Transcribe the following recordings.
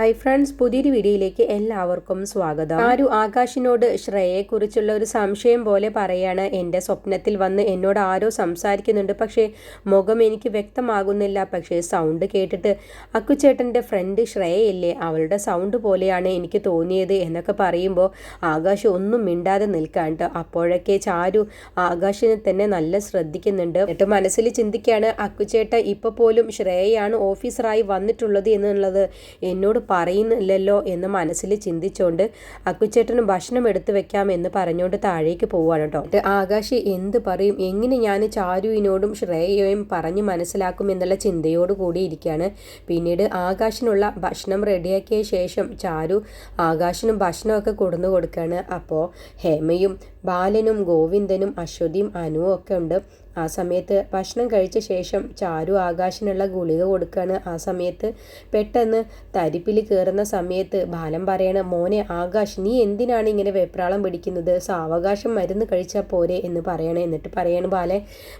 Hi friends പുതിയൊരു വീഡിയോയിലേക്ക് എല്ലാവർക്കും സ്വാഗതം. ആരു ആകാശിനോട് ശ്രേയയെക്കുറിച്ചുള്ള ഒരു സംശയം പോലെ പറയാണ് എന്റെ സ്വപ്നത്തിൽ വന്ന് എന്നോട് ആരോ സംസാരിക്കുന്നുണ്ട് പക്ഷേ മുഖം എനിക്ക് വ്യക്തമാകുന്നില്ല. പക്ഷേ സൗണ്ട് കേട്ടിട്ട് അക്കുച്ചേട്ടന്റെ ഫ്രണ്ട് ശ്രേയയില്ലേ അവളുടെ സൗണ്ട് പോലെയാണ് എനിക്ക് തോന്നിയത് എന്നൊക്കെ പറയുമ്പോൾ ആകാശ് ഒന്നും മിണ്ടാതെ നിൽക്കാണ്ട് അപ്പോഴൊക്കെ ചാരു ആകാശിനെ തന്നെ നല്ല ശ്രദ്ധിക്കുന്നുണ്ട്. എന്നിട്ട് മനസ്സിൽ ചിന്തിക്കുകയാണ് അക്കുച്ചേട്ട ഇപ്പോൾ പോലും ശ്രേയയാണ് ഓഫീസറായി വന്നിട്ടുള്ളത് എന്നുള്ളത് എന്നോട് പറയുന്നില്ലല്ലോ എന്ന് മനസ്സിൽ ചിന്തിച്ചുകൊണ്ട് അക്കുച്ചേട്ടന് ഭക്ഷണം എടുത്തു വെക്കാം എന്ന് പറഞ്ഞുകൊണ്ട് താഴേക്ക് പോവുകയാണ് കേട്ടോ. ആകാശി എന്ത് പറയും? എങ്ങനെ ഞാൻ ചാരുവിനോടും ശ്രേയയും പറഞ്ഞ് മനസ്സിലാക്കും എന്നുള്ള ചിന്തയോട് കൂടി ഇരിക്കുകയാണ്. പിന്നീട് ആകാശിനുള്ള ഭക്ഷണം റെഡിയാക്കിയ ശേഷം ചാരു ആകാശിനും ഭക്ഷണമൊക്കെ കൊടുന്നു കൊടുക്കുകയാണ്. അപ്പോൾ ഹേമയും ബാലനും ഗോവിന്ദനും അശ്വതിയും അനുവും ഒക്കെ ഉണ്ട്. ആ സമയത്ത് ഭക്ഷണം കഴിച്ച ശേഷം ചാരു ആകാശിനുള്ള ഗുളിക കൊടുക്കുകയാണ് ആ സമയത്ത് പെട്ടെന്ന് തരിപ്പിൽ കയറുന്ന സമയത്ത് ബാലം പറയണ മോനെ ആകാശ് നീ എന്തിനാണ് ഇങ്ങനെ വെപ്രാളം പിടിക്കുന്നത്? സാവകാശം മരുന്ന് കഴിച്ചാൽ പോരെ എന്ന് പറയണേ. എന്നിട്ട് പറയണ ബാലെ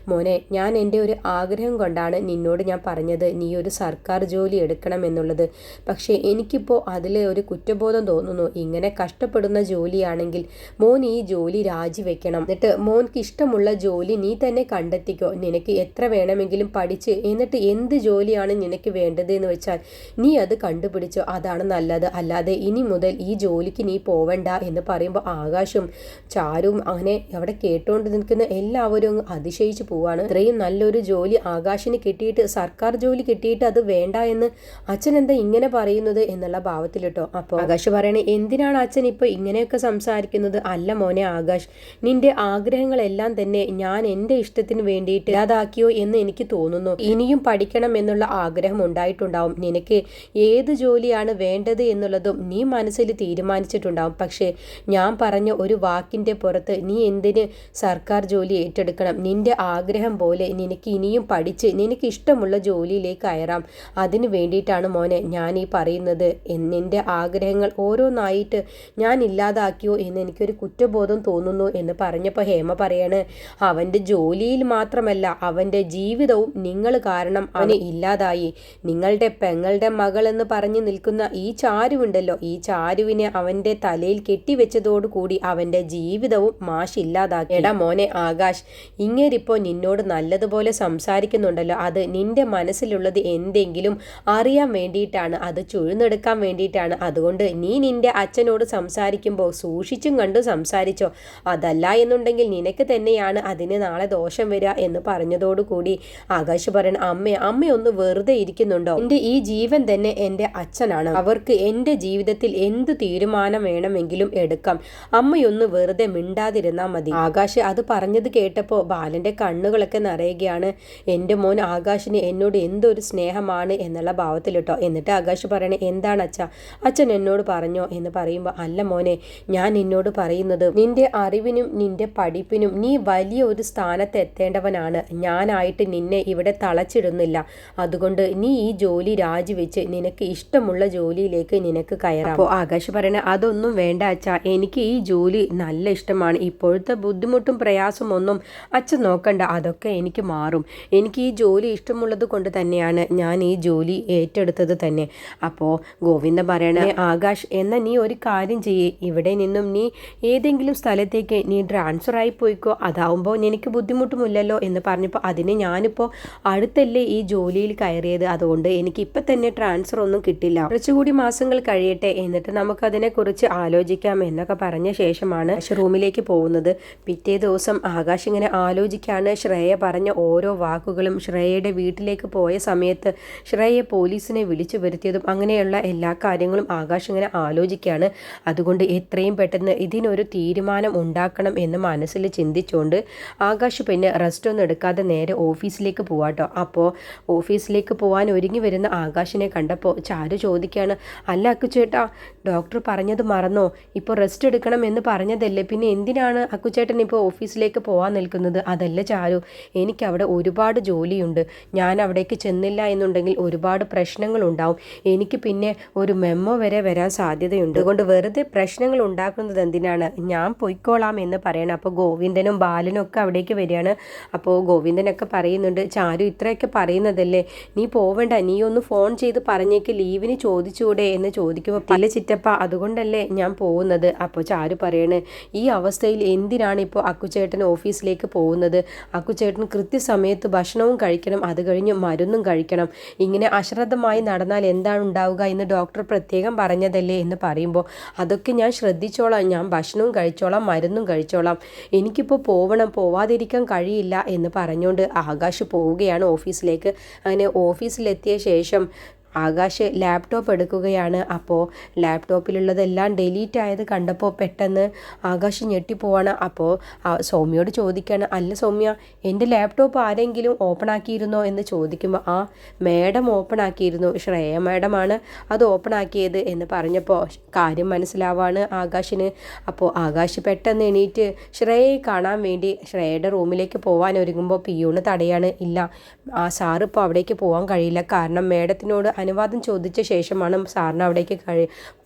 മോനെ ഞാൻ എന്റെ ഒരു ആഗ്രഹം കൊണ്ടാണ് നിന്നോട് ഞാൻ പറഞ്ഞത്. നീ ഒരു സർക്കാർ ജോലി എടുക്കണം എന്നുള്ളത്. പക്ഷേ എനിക്കിപ്പോൾ അതിൽ ഒരു കുറ്റബോധം തോന്നുന്നു. ഇങ്ങനെ കഷ്ടപ്പെടുന്ന ജോലിയാണെങ്കിൽ മോൻ ഈ ജോലി രാജിവെക്കണം. എന്നിട്ട് മോൻക്ക് ഇഷ്ടമുള്ള ജോലി നീ തന്നെ കണ്ടെത്തിക്കോ. നിനക്ക് എത്ര വേണമെങ്കിലും പഠിച്ച് എന്നിട്ട് എന്ത് ജോലിയാണ് നിനക്ക് വേണ്ടത് എന്ന് വെച്ചാൽ നീ അത് കണ്ടുപിടിച്ചോ. അതാണ് നല്ലത്. അല്ലാതെ ഇനി മുതൽ ഈ ജോലിക്ക് നീ പോവണ്ട എന്ന് പറയുമ്പോൾ ആകാശും ചാരും അങ്ങനെ അവിടെ കേട്ടുകൊണ്ട് നിൽക്കുന്ന എല്ലാവരും അങ്ങ് അതിശയിച്ചു പോവാണ്. ഇത്രയും നല്ലൊരു ജോലി ആകാശിന് കിട്ടിയിട്ട് സർക്കാർ ജോലി കിട്ടിയിട്ട് അത് വേണ്ട എന്ന് അച്ഛൻ എന്താ ഇങ്ങനെ പറയുന്നത് എന്നുള്ള ഭാവത്തിലിട്ടോ അപ്പോൾ ആകാശ് പറയണേ എന്തിനാണ് അച്ഛൻ ഇപ്പോൾ ഇങ്ങനെയൊക്കെ സംസാരിക്കുന്നത്? അല്ല മോനെ ആകാശ് നിന്റെ ആഗ്രഹങ്ങളെല്ലാം തന്നെ ഞാൻ എന്റെ ഇഷ്ടത്തിന് വേണ്ടിയിട്ട് ഇല്ലാതാക്കിയോ എന്ന് എനിക്ക് തോന്നുന്നു. ഇനിയും പഠിക്കണം എന്നുള്ള ആഗ്രഹം ഉണ്ടായിട്ടുണ്ടാവും. നിനക്ക് ഏത് ജോലിയാണ് വേണ്ടത് എന്നുള്ളതും നീ മനസ്സിൽ തീരുമാനിച്ചിട്ടുണ്ടാവും. പക്ഷേ ഞാൻ പറഞ്ഞ ഒരു വാക്കിന്റെ പുറത്ത് നീ എന്തിന് സർക്കാർ ജോലി ഏറ്റെടുക്കണം? നിന്റെ ആഗ്രഹം പോലെ നിനക്ക് ഇനിയും പഠിച്ച് നിനക്ക് ഇഷ്ടമുള്ള ജോലിയിലേക്ക് കയറാം. അതിന് വേണ്ടിയിട്ടാണ് മോനെ ഞാൻ ഈ പറയുന്നത്. നിന്റെ ആഗ്രഹങ്ങൾ ഓരോന്നായിട്ട് ഞാൻ ഇല്ലാതാക്കിയോ എന്ന് എനിക്കൊരു കുറ്റബോധം തോന്നുന്നു എന്ന് പറഞ്ഞപ്പോൾ ഹേമ പറയാണ് അവന്റെ ജോലിയിൽ മാത്രമല്ല അവന്റെ ജീവിതവും നിങ്ങൾ കാരണം അവന് ഇല്ലാതായി. നിങ്ങളുടെ പെങ്ങളുടെ മകൾ എന്ന് പറഞ്ഞു നിൽക്കുന്ന ഈ ചാരുവുണ്ടല്ലോ. ഈ ചാരുവിനെ അവന്റെ തലയിൽ കെട്ടിവെച്ചതോടുകൂടി അവന്റെ ജീവിതവും മാഷ് ഇല്ലാതാക്കി. എടാ മോനെ ആകാശ് ഇങ്ങേരിപ്പോ നിന്നോട് നല്ലതുപോലെ സംസാരിക്കുന്നുണ്ടല്ലോ. അത് നിന്റെ മനസ്സിലുള്ളത് എന്തെങ്കിലും അറിയാൻ വേണ്ടിയിട്ടാണ്. അത് ചുഴുന്നെടുക്കാൻ വേണ്ടിയിട്ടാണ്. അതുകൊണ്ട് നീ നിന്റെ അച്ഛനോട് സംസാരിക്കുമ്പോൾ സൂക്ഷിച്ചും കണ്ടും സംസാരിച്ചോ. അതല്ല എന്നുണ്ടെങ്കിൽ നിനക്ക് തന്നെയാണ് അതിന് നാളെ ദോഷം വരിക എന്ന് പറഞ്ഞതോടുകൂടി ആകാശ് പറയണ അമ്മ അമ്മയൊന്ന് വെറുതെ ഇരിക്കുന്നുണ്ടോ? എന്റെ ഈ ജീവൻ തന്നെ എന്റെ അച്ഛനാണ്. അവർക്ക് എന്റെ ജീവിതത്തിൽ എന്ത് തീരുമാനം വേണമെങ്കിലും എടുക്കാം. അമ്മയൊന്ന് വെറുതെ മിണ്ടാതിരുന്നാൽ മതി. ആകാശ് അത് പറഞ്ഞത് കേട്ടപ്പോൾ ബാലന്റെ കണ്ണുകളൊക്കെ നിറയുകയാണ്. എന്റെ മോൻ ആകാശിന് എന്നോട് എന്തൊരു സ്നേഹമാണ് എന്നുള്ള ഭാവത്തിലിട്ടോ. എന്നിട്ട് ആകാശ് പറയണേ എന്താണ് അച്ഛ? അച്ഛൻ എന്നോട് പറഞ്ഞോ? എന്ന് പറയുമ്പോൾ അല്ല മോനെ ഞാൻ നിന്നോട് പറയുന്നത് നിന്റെ അറിവിനും നിന്റെ പഠിപ്പിനും നീ വലിയ ഒരു സ്ഥാനത്ത് എത്തേണ്ടവനാണ് ഞാനായിട്ട് നിന്നെ ഇവിടെ തളച്ചിടുന്നില്ല. അതുകൊണ്ട് നീ ഈ ജോലി രാജിവെച്ച് നിനക്ക് ഇഷ്ടമുള്ള ജോലിയിലേക്ക് നിനക്ക് കയറാം. അപ്പോൾ ആകാശ് പറയണ അതൊന്നും വേണ്ട അച്ഛ. എനിക്ക് ഈ ജോലി നല്ല ഇഷ്ടമാണ്. ഇപ്പോഴത്തെ ബുദ്ധിമുട്ടും പ്രയാസം ഒന്നും അച്ഛൻ നോക്കണ്ട. അതൊക്കെ എനിക്ക് മാറും. എനിക്ക് ഈ ജോലി ഇഷ്ടമുള്ളത് കൊണ്ട് തന്നെയാണ് ഞാൻ ഈ ജോലി ഏറ്റെടുത്തത് തന്നെ. അപ്പോൾ ഗോവിന്ദ പറയണേ ആകാശ് എന്ന നീ ഒരു കാര്യം ചെയ്യേ. ഇവിടെ നിന്നും നീ ഏതെങ്കിലും സ്ഥലത്തേക്ക് നീ ട്രാൻസ്ഫർ ആയി പോയിക്കോ. അതാവുമ്പോൾ നിനക്ക് ബുദ്ധിമുട്ടുമില്ലല്ലോ എന്ന് പറഞ്ഞപ്പോൾ അതിന് ഞാനിപ്പോൾ അടുത്തല്ലേ ഈ ജോലിയിൽ കയറിയത്. അതുകൊണ്ട് എനിക്ക് ഇപ്പം തന്നെ ട്രാൻസ്ഫർ ഒന്നും കിട്ടില്ല. കുറച്ചുകൂടി മാസങ്ങൾ കഴിയട്ടെ എന്നിട്ട് നമുക്കതിനെക്കുറിച്ച് ആലോചിക്കാം എന്നൊക്കെ പറഞ്ഞ ശേഷമാണ് റൂമിലേക്ക് പോകുന്നത്. പിറ്റേ ദിവസം ആകാശ് ഇങ്ങനെ ആലോചിക്കാണ്. ശ്രേയ പറഞ്ഞ ഓരോ വാക്കുകളും ശ്രേയയുടെ വീട്ടിലേക്ക് പോയ സമയത്ത് ശ്രേയ പോലീസിനെ വിളിച്ചു വരുത്തിയതും അങ്ങനെയുള്ള എല്ലാ കാര്യങ്ങളും ആകാശ് ഇങ്ങനെ ആലോചിക്കുകയാണ് അതുകൊണ്ട് എത്രയും പെട്ടെന്ന് ഇതിനൊരു തീരുമാനം ഉണ്ടാക്കണം എന്ന് മനസ്സിൽ ചിന്തിച്ചുകൊണ്ട് ആകാശ് പിന്നെ റെസ്റ്റ് ഒന്നും എടുക്കാതെ നേരെ ഓഫീസിലേക്ക് പോവാട്ടോ. അപ്പോൾ ഓഫീസിലേക്ക് പോകാൻ ഒരുങ്ങി വരുന്ന ആകാശിനെ കണ്ടപ്പോൾ ചാരു ചോദിക്കുകയാണ് അല്ല അക്കുച്ചേട്ടാ ഡോക്ടർ പറഞ്ഞത് മറന്നോ? ഇപ്പോൾ റെസ്റ്റ് എടുക്കണം എന്ന് പറഞ്ഞതല്ലേ? പിന്നെ എന്തിനാണ് അക്കുച്ചേട്ടൻ ഇപ്പോൾ ഓഫീസിലേക്ക് പോകാൻ നിൽക്കുന്നത്? അതല്ല ചാരു എനിക്കവിടെ ഒരുപാട് ജോലിയുണ്ട്. ഞാൻ അവിടേക്ക് ചെന്നില്ല എന്നുണ്ടെങ്കിൽ ഒരുപാട് പ്രശ്നങ്ങളുണ്ടാവും എനിക്ക് പിന്നെ ഒരു മെമ്മോ വരെ വരാൻ സാധ്യതയുണ്ട്. അതുകൊണ്ട് വെറുതെ പ്രശ്നങ്ങൾ ഉണ്ടാക്കുന്നത് എന്തിനാണ്? ഞാൻ പൊയ്ക്കോളാം എന്ന് പറയണം. അപ്പോൾ ഗോവിന്ദനും ബാലനും ഒക്കെ അവിടേക്ക് വരികയാണ്. അപ്പോൾ ഗോവിന്ദനൊക്കെ പറയുന്നുണ്ട് ചാരു ഇത്രയൊക്കെ പറയുന്നതല്ലേ? നീ പോവണ്ട നീ ഒന്ന് ഫോൺ ചെയ്ത് പറഞ്ഞേക്ക് ലീവിന് ചോദിച്ചൂടെ? എന്ന് ചോദിക്കുമ്പോൾ പല ചിറ്റപ്പ അതുകൊണ്ടല്ലേ ഞാൻ പോകുന്നത്? അപ്പോൾ ചാരു പറയണ് ഈ അവസ്ഥയിൽ എന്തിനാണ് ഇപ്പോൾ അക്കുചേട്ടൻ ഓഫീസിലേക്ക് പോകുന്നത്? അക്കുചേട്ടൻ കൃത്യസമയത്ത് ഭക്ഷണവും കഴിക്കണം അത് കഴിഞ്ഞ് മരുന്നും കഴിക്കണം. ഇങ്ങനെ അശ്രദ്ധമായി നടന്നാൽ എന്താണ് ഉണ്ടാവുക? എന്ന് ഡോക്ടർ പ്രത്യേകം പറഞ്ഞതല്ലേ എന്ന് പറയുമ്പോൾ അതൊക്കെ ഞാൻ ശ്രദ്ധിച്ചോളാം ഞാൻ ഭക്ഷണവും കഴിച്ചോളാം മരുന്നും കഴിച്ചോളാം. എനിക്കിപ്പോൾ പോവണം പോവാതിരിക്കാൻ കഴിയില്ല എന്ന് പറഞ്ഞുകൊണ്ട് ആകാശ് പോവുകയാണ് ഓഫീസിലേക്ക്. അങ്ങനെ ഓഫീസിലെത്തിയ ശേഷം ആകാശ് ലാപ്ടോപ്പ് എടുക്കുകയാണ്. അപ്പോൾ ലാപ്ടോപ്പിലുള്ളതെല്ലാം ഡിലീറ്റ് ആയത് കണ്ടപ്പോൾ പെട്ടെന്ന് ആകാശ് ഞെട്ടിപ്പോവാണ്. അപ്പോൾ സൗമ്യയോട് ചോദിക്കുകയാണ് അല്ല സൗമ്യ എന്റെ ലാപ്ടോപ്പ് ആരെങ്കിലും ഓപ്പൺ ആക്കിയിരുന്നോ? എന്ന് ചോദിക്കുമ്പോൾ ആ മേഡം ഓപ്പൺ ആക്കിയിരുന്നു. ശ്രേയ മേഡമാണ് അത് ഓപ്പൺ ആക്കിയത്. എന്ന് പറഞ്ഞപ്പോൾ കാര്യം മനസ്സിലാവാണ് ആകാശിന്. അപ്പോൾ ആകാശ് പെട്ടെന്ന് എണീറ്റ് ശ്രേയയെ കാണാൻ വേണ്ടി ശ്രേയയുടെ റൂമിലേക്ക് പോകാൻ ഒരുങ്ങുമ്പോൾ പിയൂണ് തടയാണ്. ഇല്ല ആ സാറിപ്പോൾ അവിടേക്ക് പോകാൻ കഴിയില്ല. കാരണം മേഡത്തിനോട് അനുവാദം ചോദിച്ച ശേഷമാണ് സാറിന് അവിടേക്ക്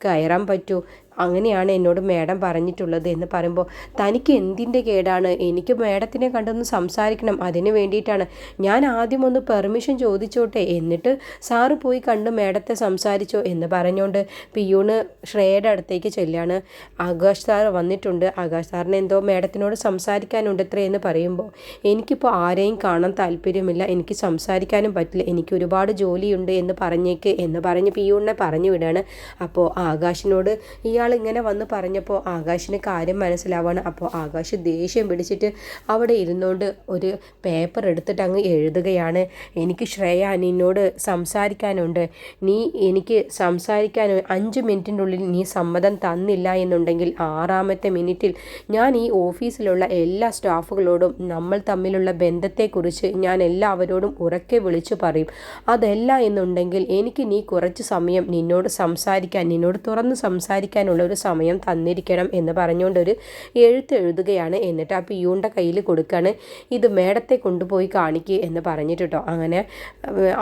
കയറാൻ പറ്റൂ. അങ്ങനെയാണ് എന്നോട് മേഡം പറഞ്ഞിട്ടുള്ളത് എന്ന് പറയുമ്പോൾ തനിക്ക് എന്തിന്റെ കേടാണ്? എനിക്ക് മേഡത്തിനെ കണ്ടൊന്ന് സംസാരിക്കണം. അതിന് വേണ്ടിയിട്ടാണ്. ഞാൻ ആദ്യം ഒന്ന് പെർമിഷൻ ചോദിച്ചോട്ടെ. എന്നിട്ട് സാറ് പോയി കണ്ട് മേഡത്തെ സംസാരിച്ചോ എന്ന് പറഞ്ഞുകൊണ്ട് പിയൂണ് ശ്രേയയുടെ അടുത്തേക്ക് ചെല്ലാണ്. ആകാശ് സാർ വന്നിട്ടുണ്ട്. ആകാശ് സാറിന് എന്തോ മേഡത്തിനോട് സംസാരിക്കാനുണ്ട് ഇത്ര എന്ന് പറയുമ്പോൾ എനിക്കിപ്പോൾ ആരെയും കാണാൻ താല്പര്യമില്ല. എനിക്ക് സംസാരിക്കാനും പറ്റില്ല. എനിക്ക് ഒരുപാട് ജോലിയുണ്ട് എന്ന് പറഞ്ഞേക്ക് എന്ന് പറഞ്ഞ് പിയൂണിനെ പറഞ്ഞു വിടാണ്. അപ്പോൾ ആകാശിനോട് ഇയാൾ ഇയാൾ ഇങ്ങനെ വന്ന് പറഞ്ഞപ്പോൾ ആകാശിന് കാര്യം മനസ്സിലാവാണ്. അപ്പോൾ ആകാശ് ദേഷ്യം പിടിച്ചിട്ട് അവിടെ ഇരുന്നുകൊണ്ട് ഒരു പേപ്പർ എടുത്തിട്ട് അങ്ങ് എഴുതുകയാണ്. എനിക്ക് ശ്രേയ നിന്നോട് സംസാരിക്കാനുണ്ട്. നീ എനിക്ക് സംസാരിക്കാൻ അഞ്ച് മിനിറ്റിനുള്ളിൽ നീ സമ്മതം തന്നില്ല എന്നുണ്ടെങ്കിൽ ആറാമത്തെ മിനിറ്റിൽ ഞാൻ ഈ ഓഫീസിലുള്ള എല്ലാ സ്റ്റാഫുകളോടും നമ്മൾ തമ്മിലുള്ള ബന്ധത്തെക്കുറിച്ച് ഞാൻ എല്ലാവരോടും ഉറക്കെ വിളിച്ചു പറയും. അതല്ല എന്നുണ്ടെങ്കിൽ എനിക്ക് നീ കുറച്ച് സമയം നിന്നോട് സംസാരിക്കാൻ നിന്നോട് തുറന്ന് സംസാരിക്കാനുള്ള അതിനുള്ള ഒരു സമയം തന്നിരിക്കണം എന്ന് പറഞ്ഞുകൊണ്ട് ഒരു എഴുത്ത് എഴുതുകയാണ്. എന്നിട്ട് ആ പിയൂണ്ട കയ്യിൽ കൊടുക്കുകയാണ് ഇത് മേഡത്തെ കൊണ്ടുപോയി കാണിക്കുക എന്ന് പറഞ്ഞിട്ടോ അങ്ങനെ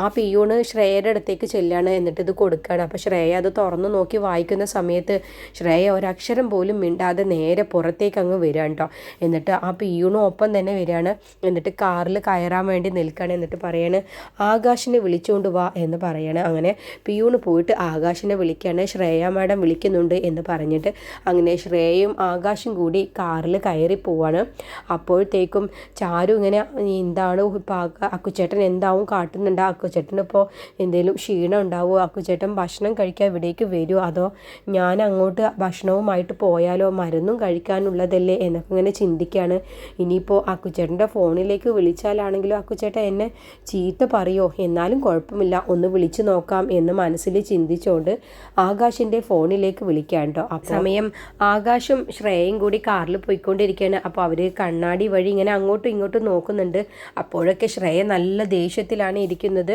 ആ പിയൂണ് ശ്രേയയുടെ അടുത്തേക്ക് ചെല്ലുകയാണ് എന്നിട്ട് ഇത് കൊടുക്കുകയാണ് അപ്പോൾ ശ്രേയ അത് തുറന്നു നോക്കി വായിക്കുന്ന സമയത്ത് ശ്രേയ ഒരക്ഷരം പോലും മിണ്ടാതെ നേരെ പുറത്തേക്ക് അങ്ങ് വരികയാണ് കേട്ടോ എന്നിട്ട് ആ പിയൂണും ഒപ്പം തന്നെ വരികയാണ് എന്നിട്ട് കാറിൽ കയറാൻ വേണ്ടി നിൽക്കുകയാണ് എന്നിട്ട് പറയാണ് ആകാശിനെ വിളിച്ചുകൊണ്ട് വാ എന്ന് പറയാണ്. അങ്ങനെ പിയൂണ് പോയിട്ട് ആകാശിനെ വിളിക്കുകയാണ് ശ്രേയ മാഡം വിളിക്കുന്നുണ്ട് എന്ന് പറഞ്ഞിട്ട് അങ്ങനെ ശ്രേയയും ആകാശും കൂടി കാറിൽ കയറി പോവാണ്. അപ്പോഴത്തേക്കും ചാരു ഇങ്ങനെ എന്താണ്? ഇപ്പോൾ അക്കുച്ചേട്ടൻ എന്താവും? കാട്ടുന്നുണ്ട്. അക്കുച്ചേട്ടൻ ഇപ്പോൾ എന്തെങ്കിലും ക്ഷീണം ഉണ്ടാവുമോ അക്കുച്ചേട്ടൻ ഭക്ഷണം കഴിക്കാൻ ഇവിടേക്ക് വരുമോ അതോ ഞാൻ അങ്ങോട്ട് ഭക്ഷണവുമായിട്ട് പോയാലോ? മരുന്നും കഴിക്കാനുള്ളതല്ലേ? എന്നൊക്കെ ഇങ്ങനെ ചിന്തിക്കുകയാണ് ഇനിയിപ്പോൾ അക്കുച്ചേട്ടന്റെ ഫോണിലേക്ക് വിളിച്ചാലാണെങ്കിലും അക്കുച്ചേട്ടൻ എന്നെ ചീത്ത പറയോ? എന്നാലും കുഴപ്പമില്ല. ഒന്ന് വിളിച്ചു നോക്കാം എന്ന് മനസ്സിൽ ചിന്തിച്ചുകൊണ്ട് ആകാശിന്റെ ഫോണിലേക്ക് വിളിക്കാൻ കേട്ടോ ആ സമയം ആകാശും ശ്രേയയും കൂടി കാറിൽ പോയിക്കൊണ്ടിരിക്കുകയാണ്. അപ്പോൾ അവർ കണ്ണാടി വഴി ഇങ്ങനെ അങ്ങോട്ടും ഇങ്ങോട്ടും നോക്കുന്നുണ്ട്. അപ്പോഴൊക്കെ ശ്രേയ നല്ല ദേഷ്യത്തിലാണ് ഇരിക്കുന്നത്.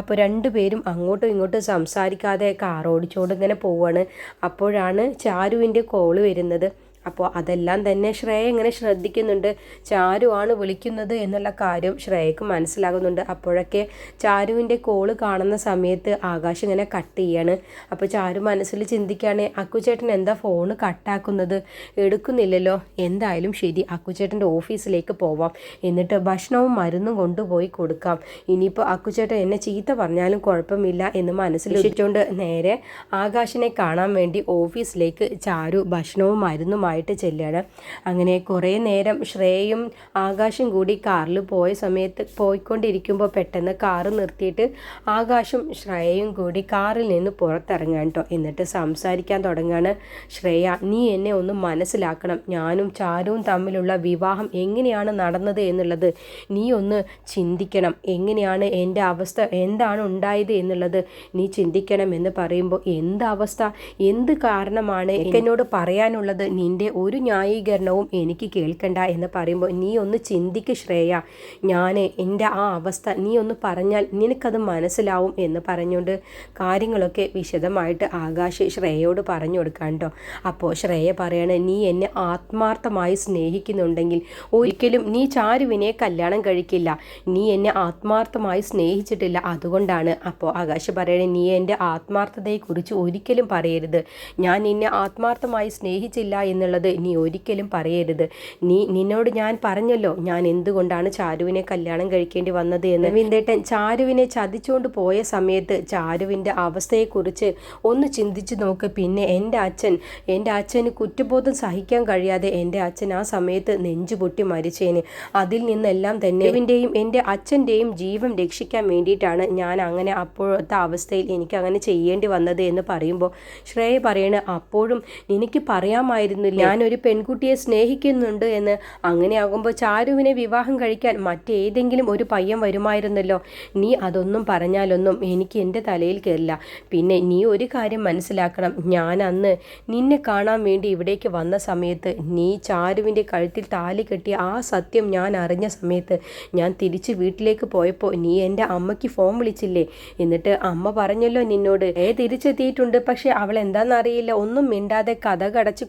അപ്പോൾ രണ്ടുപേരും അങ്ങോട്ടും ഇങ്ങോട്ടും സംസാരിക്കാതെ കാർ ഓടിച്ചോണ്ട് ഇങ്ങനെ പോവാണ്. അപ്പോഴാണ് ചാരുവിന്റെ കോൾ വരുന്നത്. അപ്പോൾ അതെല്ലാം തന്നെ ശ്രേയ എങ്ങനെ ശ്രദ്ധിക്കുന്നുണ്ട്. ചാരുവാണ് വിളിക്കുന്നത് എന്നുള്ള കാര്യം ശ്രേയക്ക് മനസ്സിലാകുന്നുണ്ട്. അപ്പോഴൊക്കെ ചാരുവിന്റെ കോൾ കാണുന്ന സമയത്ത് ആകാശ് ഇങ്ങനെ കട്ട് ചെയ്യാണ്. അപ്പോൾ ചാരു മനസ്സിൽ ചിന്തിക്കുകയാണ് അക്കുചേട്ടൻ എന്താ ഫോണ് കട്ടാക്കുന്നത്? എടുക്കുന്നില്ലല്ലോ. എന്തായാലും ശരി അക്കുചേട്ടന്റെ ഓഫീസിലേക്ക് പോവാം. എന്നിട്ട് ഭക്ഷണവും മരുന്നും കൊണ്ടുപോയി കൊടുക്കാം. ഇനിയിപ്പോൾ അക്കുചേട്ടൻ എന്നെ ചീത്ത പറഞ്ഞാലും കുഴപ്പമില്ല എന്ന് മനസ്സിൽ വെച്ചിട്ടുണ്ട് നേരെ ആകാശിനെ കാണാൻ വേണ്ടി ഓഫീസിലേക്ക് ചാരു ഭക്ഷണവും മരുന്നുമായി ആയിട്ട് ചെല്ലുകയാണ് അങ്ങനെ കുറേ നേരം ശ്രേയും ആകാശും കൂടി കാറിൽ പോയ സമയത്ത് പോയിക്കൊണ്ടിരിക്കുമ്പോൾ പെട്ടെന്ന് കാറ് നിർത്തിയിട്ട് ആകാശും ശ്രേയയും കൂടി കാറിൽ നിന്ന് പുറത്തിറങ്ങാൻ കേട്ടോ എന്നിട്ട് സംസാരിക്കാൻ തുടങ്ങുകയാണ് ശ്രേയ നീ എന്നെ ഒന്ന് മനസ്സിലാക്കണം. ഞാനും ചാരുവും തമ്മിലുള്ള വിവാഹം എങ്ങനെയാണ് നടന്നത് എന്നുള്ളത്. നീ ഒന്ന് ചിന്തിക്കണം. എങ്ങനെയാണ് എന്റെ അവസ്ഥ? എന്താണ് ഉണ്ടായത് എന്നുള്ളത് നീ ചിന്തിക്കണം എന്ന് പറയുമ്പോൾ എന്ത് അവസ്ഥ? എന്ത് കാരണമാണ് എന്നോട് പറയാനുള്ളത്? നിന്റെ ഒരു ന്യായീകരണവും എനിക്ക് കേൾക്കണ്ട എന്ന് പറയുമ്പോൾ നീ ഒന്ന് ചിന്തിക്ക് ശ്രേയ. ഞാൻ എന്റെ ആ അവസ്ഥ നീ ഒന്ന് പറഞ്ഞാൽ നിനക്കത് മനസ്സിലാവും എന്ന് പറഞ്ഞുകൊണ്ട് കാര്യങ്ങളൊക്കെ വിശദമായിട്ട് ആകാശ് ശ്രേയയോട് പറഞ്ഞു കൊടുക്കാൻ കേട്ടോ അപ്പോൾ ശ്രേയ പറയാണ് നീ എന്നെ ആത്മാർത്ഥമായി സ്നേഹിക്കുന്നുണ്ടെങ്കിൽ ഒരിക്കലും നീ ചാരുവിനെ കല്യാണം കഴിക്കില്ല. നീ എന്നെ ആത്മാർത്ഥമായി സ്നേഹിച്ചിട്ടില്ല അതുകൊണ്ടാണ്. അപ്പോൾ ആകാശ് പറയണേ നീ എന്റെ ആത്മാർത്ഥതയെക്കുറിച്ച് ഒരിക്കലും പറയരുത്. ഞാൻ നിന്നെ ആത്മാർത്ഥമായി സ്നേഹിച്ചില്ല എന്നുള്ള എന്നുള്ളത് നീ ഒരിക്കലും പറയരുത്. നീ നിന്നോട് ഞാൻ പറഞ്ഞല്ലോ ഞാൻ എന്തുകൊണ്ടാണ് ചാരുവിനെ കല്യാണം കഴിക്കേണ്ടി വന്നത് എന്ന്. വിന്ദേട്ടൻ ചാരുവിനെ ചതിച്ചുകൊണ്ട് പോയ സമയത്ത് ചാരുവിന്റെ അവസ്ഥയെക്കുറിച്ച് ഒന്ന് ചിന്തിച്ചു നോക്ക്. പിന്നെ എന്റെ അച്ഛൻ എന്റെ അച്ഛന് കുറ്റബോധം സഹിക്കാൻ കഴിയാതെ എന്റെ അച്ഛൻ ആ സമയത്ത് നെഞ്ചു പൊട്ടി മരിച്ചേന്. അതിൽ നിന്നെല്ലാം തന്നെ ഇവന്റെയും എന്റെ അച്ഛന്റെയും ജീവൻ രക്ഷിക്കാൻ വേണ്ടിയിട്ടാണ് ഞാൻ അങ്ങനെ അപ്പോഴത്തെ അവസ്ഥയിൽ എനിക്ക് അങ്ങനെ ചെയ്യേണ്ടി വന്നത് എന്ന് പറയുമ്പോൾ ശ്രേയ പറയണ അപ്പോഴും എനിക്ക് പറയാമായിരുന്നില്ല ഞാനൊരു പെൺകുട്ടിയെ സ്നേഹിക്കുന്നുണ്ട് എന്ന് അങ്ങനെയാകുമ്പോൾ ചാരുവിനെ വിവാഹം കഴിക്കാൻ മറ്റേതെങ്കിലും ഒരു പയ്യൻ വരുമായിരുന്നല്ലോ. നീ അതൊന്നും പറഞ്ഞാലൊന്നും എനിക്ക് എന്റെ തലയിൽ കയറില്ല പിന്നെ നീ ഒരു കാര്യം മനസ്സിലാക്കണം. ഞാൻ അന്ന് നിന്നെ കാണാൻ വേണ്ടി ഇവിടേക്ക് വന്ന സമയത്ത് നീ ചാരുവിന്റെ കഴുത്തിൽ താലി കെട്ടി ആ സത്യം ഞാൻ അറിഞ്ഞ സമയത്ത് ഞാൻ തിരിച്ച് വീട്ടിലേക്ക് പോയപ്പോൾ നീ എന്റെ അമ്മയ്ക്ക് ഫോൺ വിളിച്ചില്ലേ? എന്നിട്ട് അമ്മ പറഞ്ഞല്ലോ നിന്നോട്. ഏ തിരിച്ചെത്തിയിട്ടുണ്ട്. പക്ഷേ അവൾ എന്താണെന്നറിയില്ല. ഒന്നും മിണ്ടാതെ കഥ കടച്ച്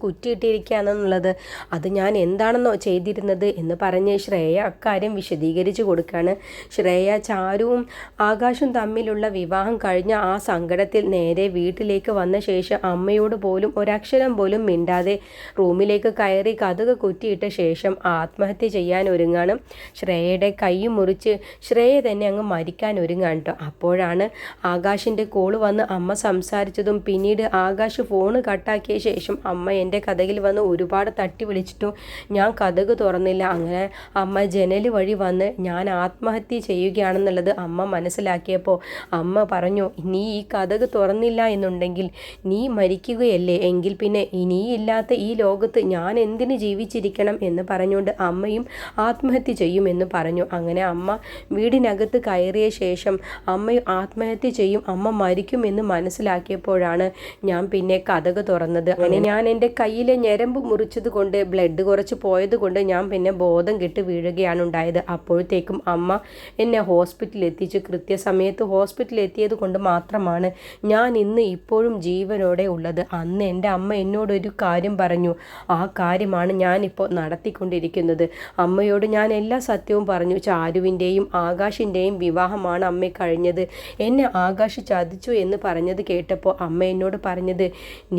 കുറ്റിയിട്ടിരിക്കുകയാണെന്നുള്ളത് അത് ഞാൻ എന്താണെന്നോ ചെയ്തിരുന്നത് എന്ന് പറഞ്ഞ് ശ്രേയ അക്കാര്യം വിശദീകരിച്ചു കൊടുക്കുകയാണ് ശ്രേയ ചാരുവും ആകാശും തമ്മിലുള്ള വിവാഹം കഴിഞ്ഞ ആ സങ്കടത്തിൽ നേരെ വീട്ടിലേക്ക് വന്ന ശേഷം അമ്മയോട് പോലും ഒരക്ഷരം പോലും മിണ്ടാതെ റൂമിലേക്ക് കയറി കഥക കുറ്റിയിട്ട ശേഷം ആത്മഹത്യ ചെയ്യാൻ ഒരുങ്ങാണ്. ശ്രേയയുടെ കൈ മുറിച്ച് ശ്രേയ തന്നെ അങ്ങ് മരിക്കാൻ ഒരുങ്ങാണ് കേട്ടോ അപ്പോഴാണ് ആകാശിന്റെ കോൾ വന്ന് അമ്മ സംസാരിച്ചതും പിന്നീട് ആകാശ് ഫോണ് കട്ടാക്കിയ ശേഷം അമ്മ എന്റെ കഥകിൽ വന്ന് ഒരുപാട് തട്ടി വിളിച്ചിട്ടും ഞാൻ കഥക് തുറന്നില്ല. അങ്ങനെ അമ്മ ജനൽ വഴി വന്ന് ഞാൻ ആത്മഹത്യ ചെയ്യുകയാണെന്നുള്ളത് അമ്മ മനസ്സിലാക്കിയപ്പോൾ അമ്മ പറഞ്ഞു നീ ഈ കഥക് തുറന്നില്ല എന്നുണ്ടെങ്കിൽ നീ മരിക്കുകയല്ലേ? എങ്കിൽ പിന്നെ ഇനിയില്ലാത്ത ഈ ലോകത്ത് ഞാൻ എന്തിനു ജീവിച്ചിരിക്കണം? എന്ന് പറഞ്ഞുകൊണ്ട് അമ്മയും ആത്മഹത്യ ചെയ്യുമെന്ന് പറഞ്ഞു. അങ്ങനെ അമ്മ വീടിനകത്ത് കയറിയ ശേഷം അമ്മ ആത്മഹത്യ ചെയ്യും അമ്മ മരിക്കുമെന്ന് മനസ്സിലാക്കിയപ്പോഴാണ് ഞാൻ പിന്നെ കഥക് തുറന്നത്. അങ്ങനെ ഞാൻ എന്റെ കയ്യിലെ ഞരമ്പ് മുറിച്ചതുകൊണ്ട് ബ്ലഡ് കുറച്ച് പോയതുകൊണ്ട് ഞാൻ പിന്നെ ബോധം കെട്ട് വീഴുകയാണ് ഉണ്ടായത്. അപ്പോഴത്തേക്കും അമ്മ എന്നെ ഹോസ്പിറ്റലിൽ എത്തിച്ച്. കൃത്യസമയത്ത് ഹോസ്പിറ്റലിൽ എത്തിയത് കൊണ്ട് മാത്രമാണ് ഞാൻ ഇന്ന് ഇപ്പോഴും ജീവനോടെ ഉള്ളത്. അന്ന് എന്റെ അമ്മ എന്നോടൊരു കാര്യം പറഞ്ഞു. ആ കാര്യമാണ് ഞാനിപ്പോൾ നടത്തിക്കൊണ്ടിരിക്കുന്നത്. അമ്മയോട് ഞാൻ എല്ലാ സത്യവും പറഞ്ഞു. ചാരുവിന്റെയും ആകാശിന്റെയും വിവാഹമാണ് അമ്മ കഴിഞ്ഞത്. എന്നെ ആകാശ് ചതിച്ചു എന്ന് പറഞ്ഞത് കേട്ടപ്പോൾ അമ്മ എന്നോട് പറഞ്ഞത്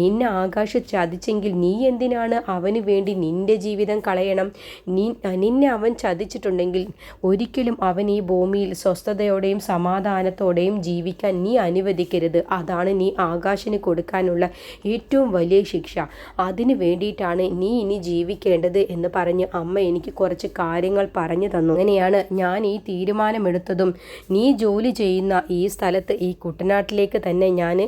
നിന്നെ ആകാശ് ചതിച്ചെങ്കിൽ നീ എന്തിനാണ് അവന് വേണ്ടി നിന്റെ ജീവിതം കളയണം. നിന്നെ അവൻ ചതിച്ചിട്ടുണ്ടെങ്കിൽ ഒരിക്കലും അവൻ ഈ ഭൂമിയിൽ സ്വസ്ഥതയോടെയും സമാധാനത്തോടെയും ജീവിക്കാൻ നീ അനുവദിക്കരുത്. അതാണ് നീ ആകാശിന് കൊടുക്കാനുള്ള ഏറ്റവും വലിയ ശിക്ഷ. അതിനു വേണ്ടിയിട്ടാണ് നീ ഇനി ജീവിക്കേണ്ടത് എന്ന് പറഞ്ഞ് അമ്മ എനിക്ക് കുറച്ച് കാര്യങ്ങൾ പറഞ്ഞു തന്നു. അങ്ങനെയാണ് ഞാൻ ഈ തീരുമാനമെടുത്തതും. നീ ജോലി ചെയ്യുന്ന ഈ സ്ഥലത്ത് ഈ കുട്ടനാട്ടിലേക്ക് തന്നെ ഞാൻ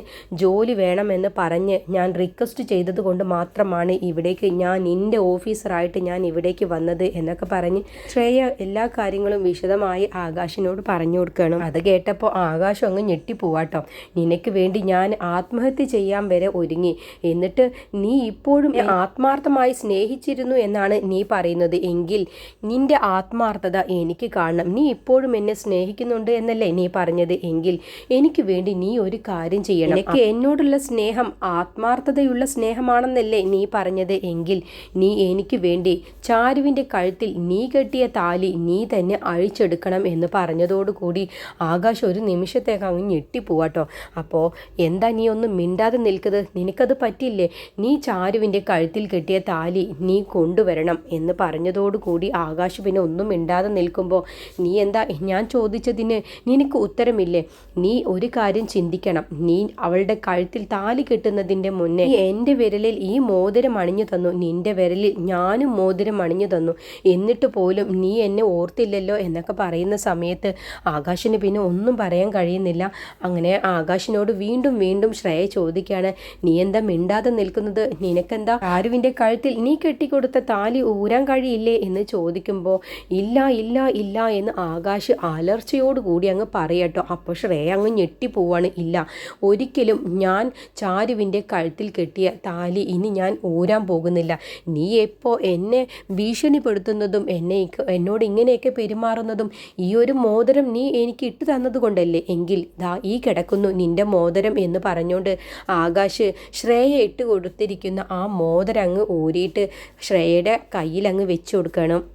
ജോലി വേണമെന്ന് പറഞ്ഞ് ഞാൻ റിക്വസ്റ്റ് ചെയ്തത് കൊണ്ട് മാത്രമാണ് ഇവിടേക്ക് ഞാൻ നിന്റെ ഓഫീസറായിട്ട് ഞാൻ ഇവിടേക്ക് വന്നത് എന്നൊക്കെ പറഞ്ഞ് ശ്രേയ എല്ലാ കാര്യങ്ങളും വിശദമായി ആകാശിനോട് പറഞ്ഞു കൊടുക്കണം അത് കേട്ടപ്പോൾ ആകാശം അങ്ങ് ഞെട്ടിപ്പോവാട്ടോ. നിനക്ക് വേണ്ടി ഞാൻ ആത്മഹത്യ ചെയ്യാൻ വരെ ഒരുങ്ങി. എന്നിട്ട് നീ ഇപ്പോഴും ആത്മാർത്ഥമായി സ്നേഹിച്ചിരുന്നു എന്നാണ് നീ പറയുന്നത്. എങ്കിൽ നിന്റെ ആത്മാർത്ഥത എനിക്ക് കാണണം. നീ ഇപ്പോഴും എന്നെ സ്നേഹിക്കുന്നുണ്ട് എന്നല്ലേ നീ പറഞ്ഞത്? എങ്കിൽ എനിക്ക് വേണ്ടി നീ ഒരു കാര്യം ചെയ്യണം. എനിക്ക് എന്നോടുള്ള സ്നേഹം ആത്മാർത്ഥതയുള്ള സ്നേഹമാണെന്നല്ലേ നീ പറഞ്ഞത് എങ്കിൽ നീ എനിക്ക് വേണ്ടി ചാരുവിന്റെ കഴുത്തിൽ നീ കെട്ടിയ താലി നീ തന്നെ അഴിച്ചെടുക്കണം എന്ന് പറഞ്ഞതോടുകൂടി ആകാശ് ഒരു നിമിഷത്തേക്ക് അങ്ങ് ഞെട്ടിപ്പോവാട്ടോ അപ്പോൾ എന്താ നീ ഒന്നും മിണ്ടാതെ നിൽക്കുന്നത്? നിനക്കത് പറ്റില്ലേ? നീ ചാരുവിന്റെ കഴുത്തിൽ കെട്ടിയ താലി നീ കൊണ്ടുവരണം എന്ന് പറഞ്ഞതോടുകൂടി ആകാശ് പിന്നെ ഒന്നും മിണ്ടാതെ നിൽക്കുമ്പോൾ നീ എന്താ? ഞാൻ ചോദിച്ചതിന് നിനക്ക് ഉത്തരമില്ലേ? നീ ഒരു കാര്യം ചിന്തിക്കണം. നീ അവളുടെ കഴുത്തിൽ താലി കെട്ടുന്നതിന്റെ മുന്നേ എന്റെ വിരലിൽ ഈ മോതിരം അണിഞ്ഞു തന്നു. നിന്റെ വിരലിൽ ഞാനും മോതിരം അണിഞ്ഞു തന്നു. എന്നിട്ട് പോലും നീ എന്നെ ഓർത്തില്ലല്ലോ എന്നൊക്കെ പറയുന്ന സമയത്ത് ആകാശിന് പിന്നെ ഒന്നും പറയാൻ കഴിയുന്നില്ല. അങ്ങനെ ആകാശിനോട് വീണ്ടും വീണ്ടും ശ്രേയ ചോദിക്കുകയാണ് നീ എന്താ മിണ്ടാതെ നിൽക്കുന്നത്? നിനക്കെന്താ? ആരുവിന്റെ കഴുത്തിൽ നീ കെട്ടിക്കൊടുത്ത താലി ഊരാൻ കഴിയില്ലേ? എന്ന് ചോദിക്കുമ്പോൾ ഇല്ല ഇല്ല ഇല്ല എന്ന് ആകാശ് അലർച്ചയോടുകൂടി അങ്ങ് പറയട്ടോ അപ്പോൾ ശ്രേയ അങ്ങ് ഞെട്ടിപ്പോവാണ് ഇല്ല ഒരിക്കലും ഞാൻ ചാരുവിന്റെ കഴുത്തിൽ കെട്ടിയ താലി ഇനി ഞാൻ ഊരാൻ പോകുന്നില്ല. നീ എപ്പോൾ എന്നെ ഭീഷണിപ്പെടുത്തുന്നതും എന്നെ എന്നോട് ഇങ്ങനെയൊക്കെ പെരുമാറുന്നതും ഈ ഒരു മോതിരം നീ എനിക്ക് ഇട്ടു തന്നതുകൊണ്ടല്ലേ? എങ്കിൽ ദാ ഈ കിടക്കുന്നു നിന്റെ മോതിരം എന്ന് പറഞ്ഞുകൊണ്ട് ആകാശ് ശ്രേയ ഇട്ട് കൊടുത്തിരിക്കുന്ന ആ മോതിരം അങ്ങ് ഊരിയിട്ട് ശ്രേയയുടെ കയ്യിൽ അങ്ങ് വെച്ചു കൊടുക്കണം.